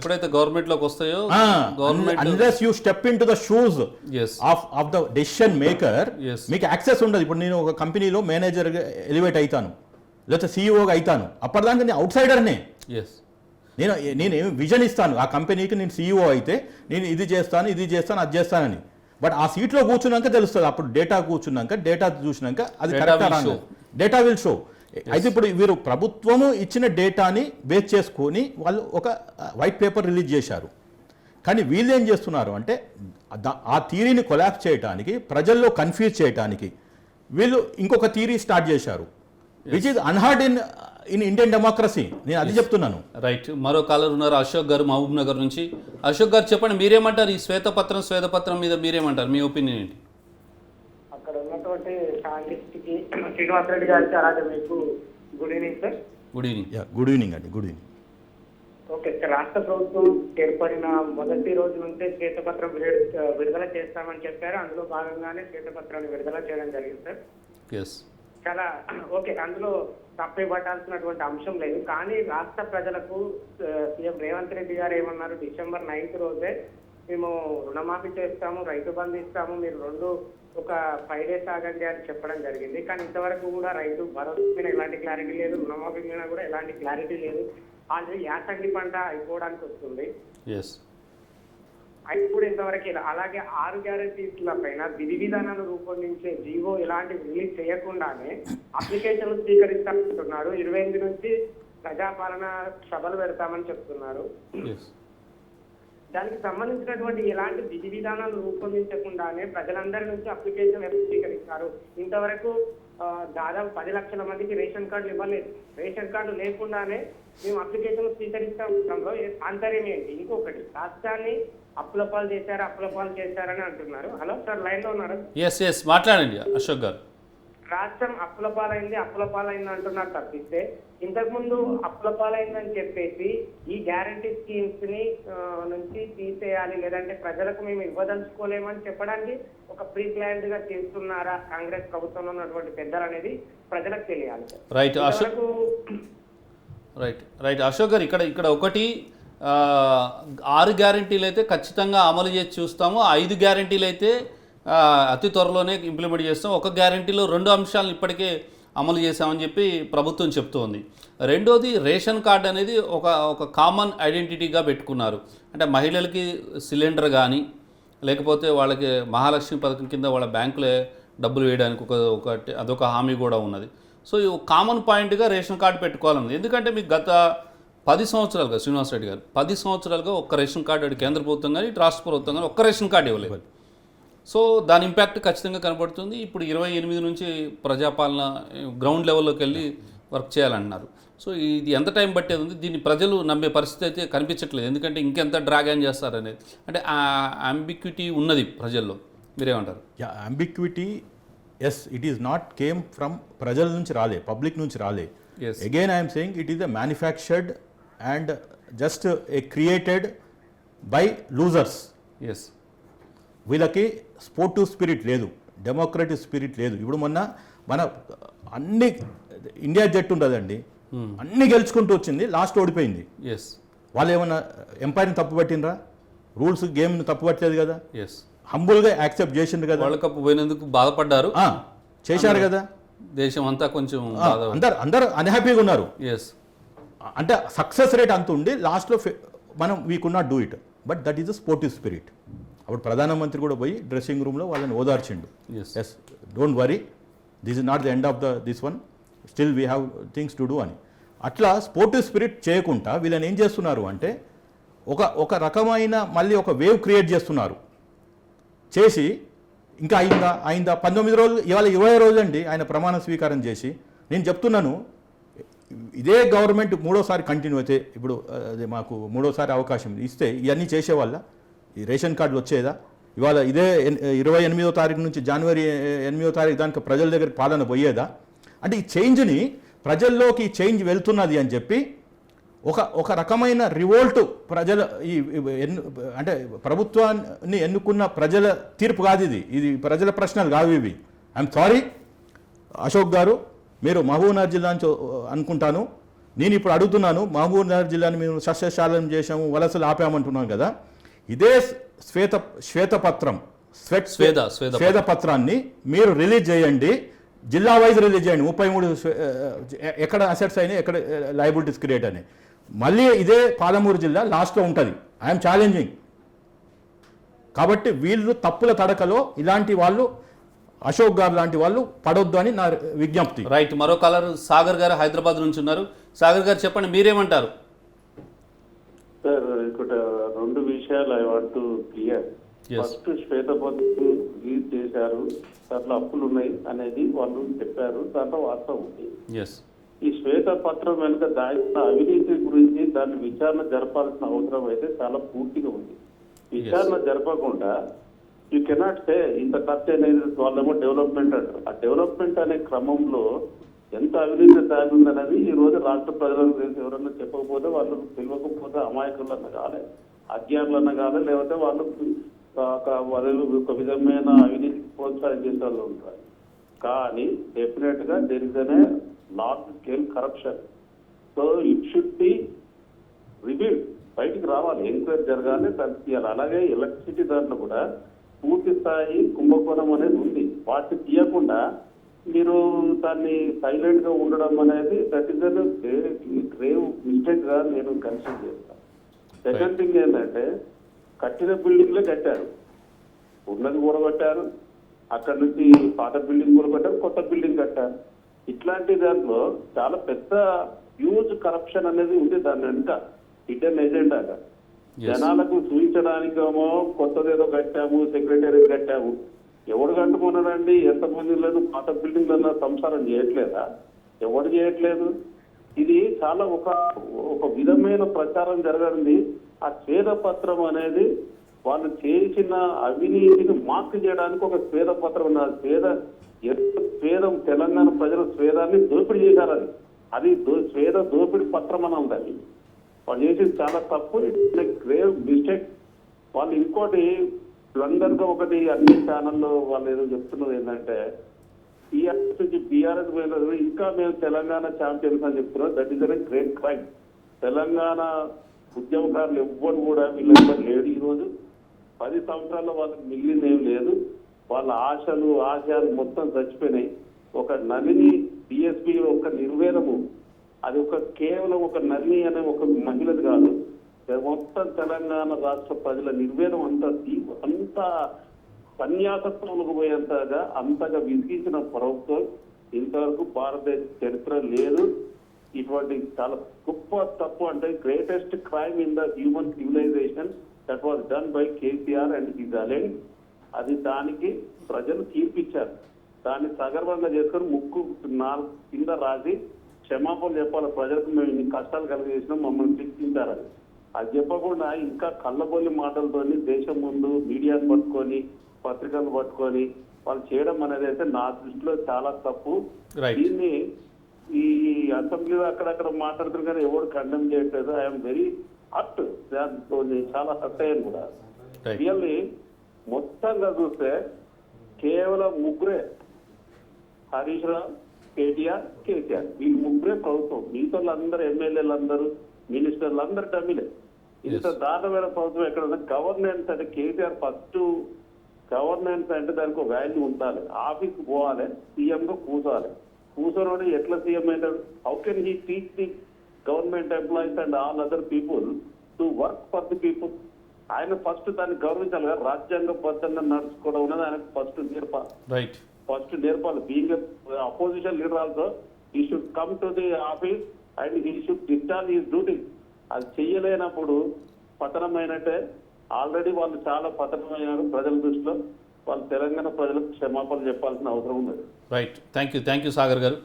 ఎప్పుడైతే గవర్నమెంట్లోకి వస్తాయో government unless you step in to the shoes of of the decision maker. మీకు access ఉండదు. ఇప్పుడు నేను ఒక కంపెనీలో మేనేజర్ ఎలివేట్ అవుతాను లేకపోతే సీఈఓగా అవుతాను అప్పటిదాకా నేను అవుట్ సైడర్నే నేను నేను ఏమి విజన్ ఇస్తాను. ఆ కంపెనీకి నేను సీఈఓ అయితే నేను ఇది చేస్తాను ఇది చేస్తాను అది చేస్తానని. బట్ ఆ సీట్లో కూర్చున్నాక తెలుస్తుంది. అప్పుడు డేటా కూర్చున్నాక డేటా చూసినాక అది కరెక్ట్. డేటా విల్ షో అయితే ఇప్పుడు వీరు ప్రభుత్వము ఇచ్చిన డేటాని బేస్ చేసుకొని వాళ్ళు ఒక వైట్ పేపర్ రిలీజ్ చేశారు. కానీ వీళ్ళు ఏం చేస్తున్నారు అంటే ఆ థీరీని కొలాప్స్ చేయడానికి ప్రజల్లో కన్ఫ్యూజ్ చేయడానికి వీళ్ళు ఇంకొక థీరీ స్టార్ట్ చేశారు. Which is unheard in in Indian democracy నేను అది చెప్తున్నాను. రైట్ మరో కాలర్ ఉన్నారు అశోక్ గారు మహబూబ్ నగర్ నుంచి. అశోక్ గారు చెప్పండి మీరేమంటారు? ఈ శ్వేతపత్రం శ్వేతపత్రం మీద మీరేమంటారు? మీ ఒపీనియన్ ఏంటి? అక్కడ ఉన్నటువంటి శ్రీనివాసరెడ్డి గారికి అలాగే మీకు good evening sir. Good evening ya good evening అండి గుడ్ ఈవినింగ్ ఓకే సార్ రాష్ట్ర ప్రభుత్వం ఏర్పడిన మొదటి రోజు నుంచే శ్వేతపత్రం విడుదల చేస్తామని చెప్పారు. అందులో భాగంగానే శ్వేతపత్రాన్ని విడుదల చేయడం జరిగింది సార్. చాలా ఓకే అందులో తప్పే పట్టాల్సినటువంటి అంశం లేదు. కానీ రాష్ట్ర ప్రజలకు సీఎం రేవంత్ రెడ్డి గారు ఏమన్నారు? డిసెంబర్ నైన్త్ రోజే మేము రుణమాఫీ చేస్తాము రైతు బంధు ఇస్తాము మీరు రెండు ఒక ఫైవ్ డేస్ ఆగండి అని చెప్పడం జరిగింది. కానీ ఇంతవరకు కూడా రైతు భరోసా మీద ఎలాంటి క్లారిటీ లేదు రుణమాఫీ మీద కూడా ఎలాంటి క్లారిటీ లేదు. ఆల్రెడీ యాసంగి పంట అయిపోవడానికి వస్తుంది. కూడా ఇంతవరకు అలాగే ఆరు గ్యారెంటీల పైన విధి విధానాలు రూపొందించే జీవో ఇలాంటి రిలీజ్ చేయకుండానే అప్లికేషన్లు స్వీకరిస్తామంటున్నారు. ఇరవై ఎనిమిది నుంచి ప్రజాపాలన సభలు పెడతామని చెప్తున్నారు. దానికి సంబంధించినటువంటి ఎలాంటి విధి విధానాలు రూపొందించకుండానే ప్రజలందరి నుంచి అప్లికేషన్ ఎలా స్వీకరిస్తారు ఇంతవరకు దాదాపు పది లక్షల మందికి రేషన్ కార్డులు ఇవ్వలేదు. రేషన్ కార్డు లేకుండానే మేము అప్లికేషన్ స్వీకరిస్తాంలో ఆంతర్యం ఏంటి? ఇంకొకటి రాష్ట్రాన్ని అప్పుల పాలు చేశారు అప్పుల పాలు చేశారని అంటున్నారు. హలో సార్ లైన్లో ఉన్నారు? ఎస్ ఎస్ మాట్లాడండి అశోక్ గారు. రాష్ట్రం అప్పుల పాలైంది అప్పుల పాలైంది అంటున్నారు తప్పిస్తే ఇంతకుముందు అప్పుల పాలైందని చెప్పేసి ఈ గ్యారంటీ స్కీమ్స్ని నుంచి తీసేయాలి లేదంటే ప్రజలకు మేము ఇవ్వదలుచుకోలేమని చెప్పడానికి ఒక ప్రీ ప్లాన్డ్గా చేస్తున్నారా కాంగ్రెస్ ప్రభుత్వంలో ఉన్నటువంటి పెద్దలు అనేది ప్రజలకు తెలియాలి. Right Ashok right right Ashok గారు ఇక్కడ ఇక్కడ ఒకటి ఆరు గ్యారంటీలు అయితే ఖచ్చితంగా అమలు చేసి చూస్తాము ఐదు గ్యారంటీలు అయితే అతి త్వరలోనే ఇంప్లిమెంట్ చేస్తాం. ఒక గ్యారంటీలో రెండు అంశాలను ఇప్పటికే అమలు చేశామని చెప్పి ప్రభుత్వం చెప్తోంది. రెండోది రేషన్ కార్డ్ అనేది ఒక ఒక కామన్ ఐడెంటిటీగా పెట్టుకున్నారు. అంటే మహిళలకి సిలిండర్ కానీ లేకపోతే వాళ్ళకి మహాలక్ష్మి పథకం కింద వాళ్ళ బ్యాంకులో డబ్బులు వేయడానికి ఒక ఒకటి అదొక హామీ కూడా ఉన్నది. సో ఈ కామన్ పాయింట్గా రేషన్ కార్డు పెట్టుకోవాలన్నది. ఎందుకంటే మీకు గత పది సంవత్సరాలుగా శ్రీనివాసరెడ్డి గారు పది సంవత్సరాలుగా ఒక్క రేషన్ కార్డు కేంద్ర ప్రభుత్వం కానీ రాష్ట్ర ప్రభుత్వం కానీ ఒక్క రేషన్ కార్డు ఇవ్వలేదు. సో దాని ఇంపాక్ట్ ఖచ్చితంగా కనబడుతుంది. ఇప్పుడు ఇరవై ఎనిమిది నుంచి ప్రజాపాలన గ్రౌండ్ లెవెల్లోకి వెళ్ళి వర్క్ చేయాలంటున్నారు సో ఇది ఎంత టైం పట్టేది ఉంది? దీన్ని ప్రజలు నమ్మే పరిస్థితి అయితే కనిపించట్లేదు. ఎందుకంటే ఇంకెంత డ్రాగ్ ఆన్ చేస్తారనేది. అంటే ఆ అంబిక్విటీ ఉన్నది ప్రజల్లో. మీరేమంటారు? Ya ambiguity yes it is not came from ప్రజల నుంచి రాలే పబ్లిక్ నుంచి రాలే. Yes again I'm saying it is a manufactured and just a created by losers yes వీళ్ళకి స్పోర్టివ్ స్పిరిట్ లేదు డెమోక్రటిక్ స్పిరిట్ లేదు. ఇప్పుడు మొన్న మన అన్ని ఇండియా జట్టు ఉండదండి. అన్ని గెలుచుకుంటూ వచ్చింది లాస్ట్ ఓడిపోయింది. ఎస్ వాళ్ళు ఏమన్నా ఎంపైర్ని తప్పు పట్టినరా రూల్స్ గేమ్ని తప్పు పట్టలేదు కదా? ఎస్ హంబుల్గా యాక్సెప్ట్ చేసిండ్రు కదా? వరల్డ్ కప్ పోయినందుకు బాధపడ్డారు. చేశారు కదా? దేశం అంతా కొంచెం అందరు అందరు అన్హ్యాపీగా ఉన్నారు. ఎస్ అంటే సక్సెస్ రేట్ అంత ఉండి లాస్ట్లో మనం we could not do it but that is the sportive spirit అప్పుడు ప్రధానమంత్రి కూడా పోయి డ్రెస్సింగ్ రూమ్లో వాళ్ళని ఓదార్చిండు. Yes don't worry this is not the end of the this one still we have things to do అని. అట్లా స్పోర్టివ్ స్పిరిట్ చేయకుండా వీళ్ళని ఏం చేస్తున్నారు అంటే ఒక ఒక రకమైన మళ్ళీ ఒక వేవ్ క్రియేట్ చేస్తున్నారు. చేసి ఇంకా అయిందా అయిందా పంతొమ్మిది రోజులు ఇవాళ ఇరవై రోజులు అండి ఆయన ప్రమాణ స్వీకారం చేసి. నేను చెప్తున్నాను ఇదే గవర్నమెంట్ మూడోసారి కంటిన్యూ అయితే ఇప్పుడు అదే మాకు మూడోసారి అవకాశం ఇస్తే ఇవన్నీ చేసేవాళ్ళ ఈ రేషన్ కార్డులు వచ్చేదా? ఇవాళ ఇదే ఇరవై ఎనిమిదో తారీఖు నుంచి జనవరి ఎనిమిదో తారీఖు దానికి ప్రజల దగ్గర పాలన పోయేదా? అంటే ఈ చేంజ్ని ప్రజల్లోకి ఈ చేంజ్ వెళ్తున్నది అని చెప్పి ఒక ఒక రకమైన రివోల్ట్ ప్రజల ఈ ఎన్ను అంటే ప్రభుత్వాన్ని ఎన్నుకున్న ప్రజల తీర్పు కాదు ఇది. ఇది ప్రజల ప్రశ్నలు కావు ఇవి. ఐఎమ్ సారీ అశోక్ గారు మీరు మహబూబ్నగర్ జిల్లా నుంచి అనుకుంటాను. నేను ఇప్పుడు అడుగుతున్నాను మహబూబ్నగర్ జిల్లాని మేము సస్యశాలం చేశాము వలసలు ఆపామంటున్నాం కదా. ఇదే శ్వేత శ్వేతపత్రం. స్వెట్ స్వేద, స్వేద శ్వేతపత్రాన్ని మీరు రిలీజ్ చేయండి. జిల్లా వైజ్ రిలీజ్ చేయండి. ముప్పై మూడు ఎక్కడ అసెట్స్ అయినాయి ఎక్కడ లైబిలిటీస్ క్రియేట్ అని మళ్ళీ ఇదే పాలమూరు జిల్లా లాస్ట్లో ఉంటుంది. ఐఎమ్ ఛాలెంజింగ్ కాబట్టి వీళ్ళు తప్పుల తడకలో ఇలాంటి వాళ్ళు అశోక్ గారు లాంటి వాళ్ళు పడొద్దు అని నా విజ్ఞప్తి. రైట్ మరో కాలర్ సాగర్ గారు హైదరాబాద్ నుంచి ఉన్నారు. సాగర్ గారు చెప్పండి మీరేమంటారు? సార్ ఇక్కడ విషయాలు I want to clear. First శ్వేతపత్రం రిలీజ్ చేశారు. దాంట్లో అప్పులు ఉన్నాయి అనేది వాళ్ళు చెప్పారు. దాంట్లో వాస్తవం ఉంది. ఈ శ్వేతపత్రం వెనుక దాచిన అవినీతి గురించి దాన్ని విచారణ జరపాల్సిన అవసరం అయితే చాలా పూర్తిగా ఉంది. విచారణ జరపకుండా యూ కెనాట్ సే ఇంత ఖర్చు అనేది వాళ్ళేమో డెవలప్మెంట్ అంటారు. ఆ డెవలప్మెంట్ అనే క్రమంలో ఎంత అవినీతి దాగింది అనేది ఈ రోజు రాష్ట్ర ప్రజలకు ఎవరన్నా చెప్పకపోతే వాళ్ళు తెలియకపోతే అమాయకులన్న కాలే. అజ్ఞానులన్న కాదు లేకపోతే వాళ్ళు ఒక వాళ్ళు ఒక విధమైన అవినీతికి ప్రోత్సాహం చేసే వాళ్ళు ఉంటారు. కానీ డెఫినెట్గా there is a large scale corruption so it should be reveal బయటికి రావాలి ఎంక్వైరీ జరగాలి తీయాలి అలాగే ఎలక్ట్రిసిటీ దాంట్లో కూడా పూర్తి స్థాయి కుంభకోణం అనేది ఉంది. వాటిని తీయకుండా మీరు దాన్ని సైలెంట్గా ఉండడం అనేది దట్ ఇస్ గ్రేవ్ మిస్టేక్గా నేను కన్సిడర్ చేస్తాను సెకండ్ థింగ్ ఏంటంటే కట్టిన బిల్డింగ్లే కట్టారు. ఉన్నది కూడగొట్టారు. అక్కడ నుంచి పాత బిల్డింగ్ కూడగొట్టారు కొత్త బిల్డింగ్ కట్టారు. ఇట్లాంటి దాంట్లో చాలా పెద్ద హ్యూజ్ కరప్షన్ అనేది ఉంది దాని వెనుక హిడెన్ ఎజెండాగా. జనాలకు చూపించడానికేమో కొత్తది ఏదో కట్టాము సెక్రటరీ కట్టాము. ఎవడు కట్టుకున్నాడండి? ఎంత మంది లేదు పాత బిల్డింగ్లలో సంసారం చేయట్లేదా? ఎవడు చేయట్లేదు? ఇది చాలా ఒక ఒక విధమైన ప్రచారం జరగండి. ఆ ఛేదపత్రం పత్రం అనేది వాళ్ళు చేసిన అవినీతిని మార్క్ చేయడానికి ఒక స్వేద పత్రం ఉంది. ఆ స్వేద స్వేదం తెలంగాణ ప్రజల స్వేదాన్ని దోపిడీ చేశారు అది. అది స్వేద దోపిడీ పత్రం అని ఉంది అది. వాళ్ళు చేసింది చాలా తప్పు. గ్రేవ్ మిస్టేక్ వాళ్ళు ఇంకోటి అందరికీ ఒకటి అన్ని ఛానల్లో వాళ్ళు ఏదో చెప్తున్నది ఏంటంటే టీఆర్ఎస్ నుంచి బీఆర్ఎస్ పోయినారు ఇంకా మేము తెలంగాణ ఛాంపియన్స్ అని చెప్తున్నాం that is a great crime Telangana ఉద్యమకారులు ఎవ్వరు కూడా వీళ్ళెవ్వరు లేడు ఈరోజు. పది సంవత్సరాల్లో వాళ్ళకి మిగిలింది ఏం లేదు. వాళ్ళ ఆశలు ఆశయాలు మొత్తం చచ్చిపోయినాయి. ఒక నలిని డిఎస్పీ ఒక నిర్వేదము. అది ఒక కేవలం ఒక నలిని అనే ఒక మహిళది కాదు. మొత్తం తెలంగాణ రాష్ట్ర ప్రజల నిర్వేదం అంతా అంతా సన్యాసత్వంలోకి పోయేంతగా అంతగా విసిగించిన ప్రభుత్వం ఇంతవరకు భారతదేశ చరిత్ర లేదు. ఇటువంటి చాలా గొప్ప తప్పు అంటే greatest crime in the human civilization that was done by KCR and his అలెండ్ అది దానికి ప్రజలు తీర్పిచ్చారు. దాన్ని సగర్వంగా చేసుకొని ముక్కు నాలుగు కింద రాసి క్షమాపణ చెప్పాలి. ప్రజలకు మేము ఇన్ని కష్టాలు కలిగేసినాం మమ్మల్ని శిక్షించారని అది చెప్పకుండా ఇంకా కళ్ళబొల్లి మాటలతోని దేశం ముందు మీడియాను పట్టుకొని పత్రికలు పట్టుకొని వాళ్ళు చేయడం అనేది అయితే నా దృష్టిలో చాలా తప్పు. దీన్ని ఈ అసెంబ్లీలో అక్కడక్కడ మాట్లాడుతున్నారు కానీ ఎవరు కండెమ్ చేయట్లేదు. ఐఎమ్ వెరీ హట్ దాంతో చాలా హట్ అయ్యాను కూడా. రియల్లీ మొత్తంగా చూస్తే కేవలం ముగ్గురే హరీష్ రావు కేటీఆర్ కేసీఆర్. ఈ ముగ్గురే ప్రభుత్వం. మిగతా అందరూ ఎమ్మెల్యేలు అందరూ మినిస్టర్లు అందరు డమ్మిలే. ఇంత. దారుణమైన ప్రభుత్వం ఎక్కడ గవర్నెన్స్ అంటే కేసీఆర్ ఫస్ట్ గవర్నెన్స్ అంటే దానికి ఒక వాల్యూ ఉండాలి. ఆఫీస్ పోవాలి సీఎం గా కూర్చోవాలి కూర్చోని ఎట్లా సీఎం అవుతాడు? How can he teach the government employees and all other people to work for the people ఆయన ఫస్ట్ దాన్ని గౌరవించాలి కదా. రాజ్యాంగ బద్దంగా నడుచుకోవడం ఉన్నది ఆయన ఫస్ట్ నేర్పాలి ఫస్ట్ నేర్పాలి. Being opposition leader also he should come to the office and he should discharge his duty అది చెయ్యలేనప్పుడు పతనమైనట్టే ఆల్రెడీ వాళ్ళు చాలా పతనమైనారు ప్రజల దృష్టిలో. వాళ్ళు తెలంగాణ ప్రజలకు క్షమాపణ చెప్పాల్సిన అవసరం ఉంది. Right thank you thank you Sagar గారు.